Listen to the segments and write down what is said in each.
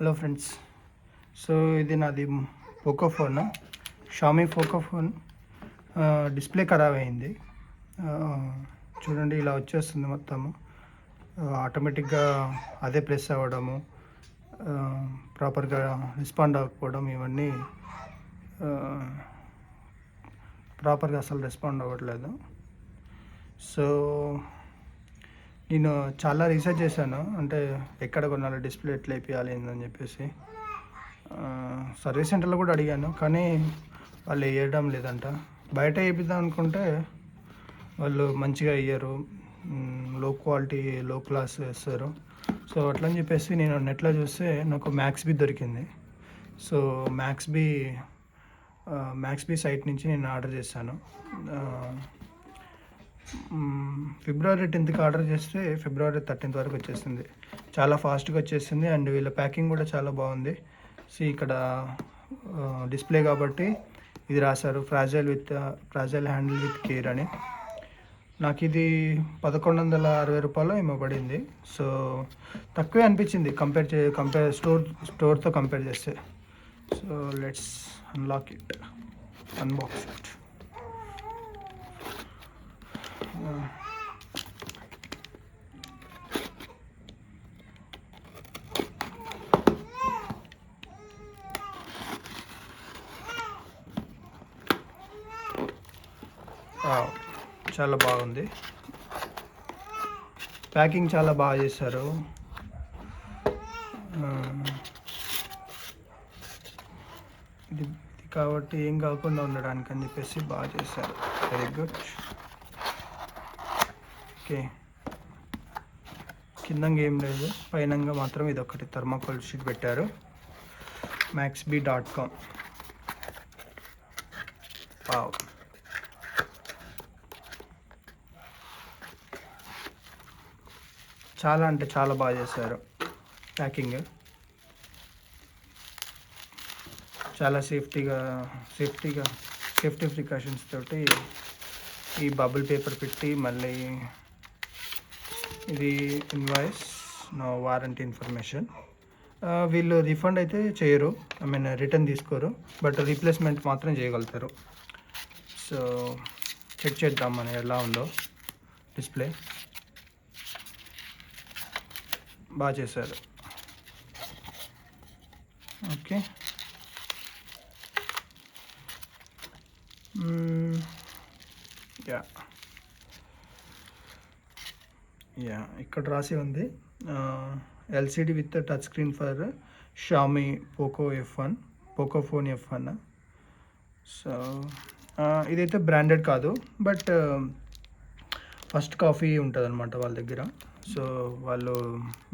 Hello friends so ఇది నాది Poco phone Xiaomi Poco phone display ఖరాబ్ అయింది. చూడండి ఇలా వచ్చేస్తుంది మొత్తము. ఆటోమేటిక్గా అదే ప్రెస్ అవ్వడము ప్రాపర్గా రెస్పాండ్ అవ్వకపోవడం ఇవన్నీ ప్రాపర్గా అసలు రెస్పాండ్ అవ్వట్లేదు. సో నేను చాలా రీసెర్చ్ చేశాను. అంటే ఎక్కడ కొనాలి డిస్ప్లే ఎట్లా వేయాలి అని చెప్పేసి. సర్వీస్ సెంటర్లో కూడా అడిగాను. కానీ వాళ్ళు వేయడం లేదంట. బయట వేపిద్దాం అనుకుంటే వాళ్ళు మంచిగా వేయరు. లో క్వాలిటీ లో క్లాస్ వేస్తారు. సో అట్లని చెప్పేసి నేను నెట్లో చూస్తే నాకు మ్యాక్స్ బి దొరికింది. So Max B Max B site నుంచి నేను ఆర్డర్ చేశాను. ఫిబ్రవరి టెన్త్కి ఆర్డర్ చేస్తే ఫిబ్రవరి థర్టీన్త్ వరకు వచ్చేసింది చాలా ఫాస్ట్గా వచ్చేసింది అండ్ వీళ్ళ ప్యాకింగ్ కూడా చాలా బాగుంది. సో ఇక్కడ డిస్ప్లే కాబట్టి ఇది రాశారు fragile with fragile handle with care అని. నాకు ఇది పదకొండు వందల అరవై రూపాయలు ఏమో పడింది సో తక్కువే అనిపించింది కంపేర్ చే కంపేర్ స్టోర్ స్టోర్తో కంపేర్ చేస్తే. So let's unlock it unbox చాలా బాగుంది. ప్యాకింగ్ చాలా బాగా చేశారు. ఇది కాబట్టి ఏం కాకుండా ఉండడానికి అని చెప్పేసి బాగా చేశారు. Very good okay. కిందంగా ఏం లేదు పైనంగా మాత్రం ఇది ఒకటి థర్మాకోల్ షీట్ పెట్టారు. మ్యాక్స్బీ డాట్ కామ్ చాలా అంటే చాలా బాగా చేశారు. ప్యాకింగ్ చాలా సేఫ్టీగా సేఫ్టీగా సేఫ్టీ ప్రికాషన్స్ తోటి ఈ బబుల్ పేపర్ పెట్టి మళ్ళీ ఇది ఇన్వాయిస్ నో వారంటీ ఇన్ఫర్మేషన్. వీళ్ళు రిఫండ్ అయితే చేయరు. ఐ మీన్ రిటర్న్ తీసుకోరు. బట్ రీప్లేస్మెంట్ మాత్రం చేయగలుగుతారు. సో చెక్ చేద్దాం మనం ఎలా ఉందో డిస్ప్లే. బాగా చేశారు. ఓకే. యా. యా ఇక్కడ రాసి ఉంది. LCD with touch screen for Xiaomi Poco F one Poco phone F one. So ఇదైతే బ్రాండెడ్ కాదు బట్ ఫస్ట్ కాఫీ ఉంటుంది అనమాట వాళ్ళ దగ్గర. సో వాళ్ళు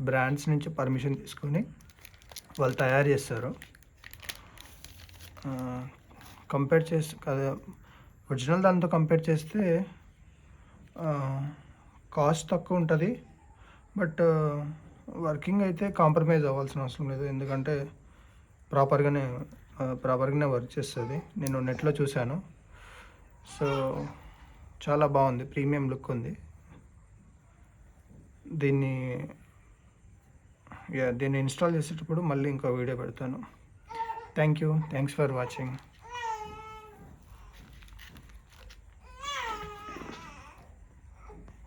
బ్రాండ్స్ నుంచి పర్మిషన్ తీసుకొని వాళ్ళు తయారు చేస్తారు. కంపేర్ చేసి కదా ఒరిజినల్ దాంతో కంపేర్ చేస్తే కాస్ట్ తక్కువ ఉంటుంది. బట్ వర్కింగ్ అయితే కాంప్రమైజ్ అవ్వాల్సిన అవసరం లేదు. ఎందుకంటే ప్రాపర్గానే ప్రాపర్గానే వర్క్ చేస్తుంది. నేను నెట్లో చూశాను. సో చాలా బాగుంది ప్రీమియం లుక్ ఉంది. దీన్ని దీన్ని ఇన్స్టాల్ చేసేటప్పుడు మళ్ళీ ఇంకో వీడియో పెడతాను. Thank you thanks for watching.